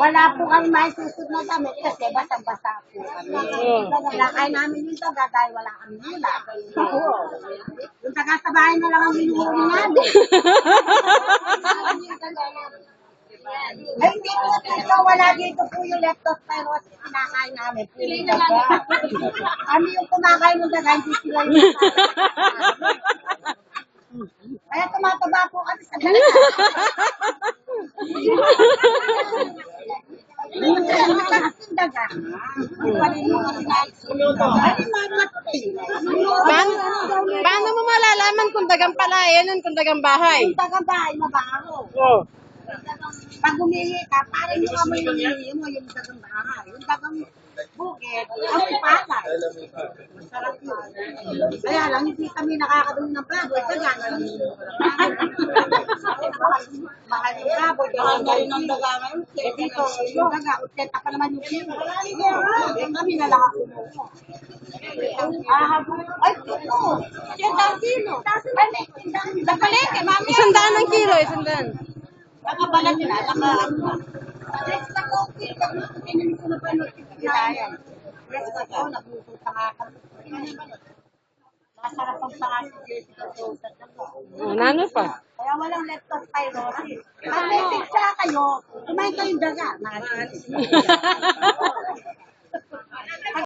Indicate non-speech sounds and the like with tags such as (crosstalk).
Wala po kami may susod na damit kasi basang-basa po kami. Wala kayo namin yung daga dahil wala kami nila. Yung taga sa bahay na lang ang hinuhuli namin. Ay, hindi po dito. Wala dito po yung leptospirosis kinakain namin. Pili na lang. Kami yung kumakain ng daga, hindi sila yung. Kaya tumataba po kami sa daga. Paano, paano mo malalaman kung dagang palayan at kung dagang bahay? Yung dagang bahay mabaho. Oh. Pag umihi ka, parang yung amoy ng umihi mo, yung dagang bahay. Yung dagang bukid, ang patay. Masarap yun. Kaya lang, hindi kami nakakadumi ng baboy. Daga na lang yun. Mahal yung baboy. Mahal na rin ang daga ngayon. Eh, dito, yung daga, utenta pa naman yung kilo. Eh, kami na lang ako. Ah, ay, kilo. Siyenta ang kilo. Sa palete, mami. Isang daan ng kilo, isang daan. Nakabalat nila, naka ano ba? Yes, na coffee. Tinanong ko na pa no, kinayan. Yes, na ko, nagpupunta nga kami. Masarap ang Sosa. Oh, nano pa? Kaya walang leptospirosis. Pag may pizza kayo, kumain kayong daga. Mo. (laughs)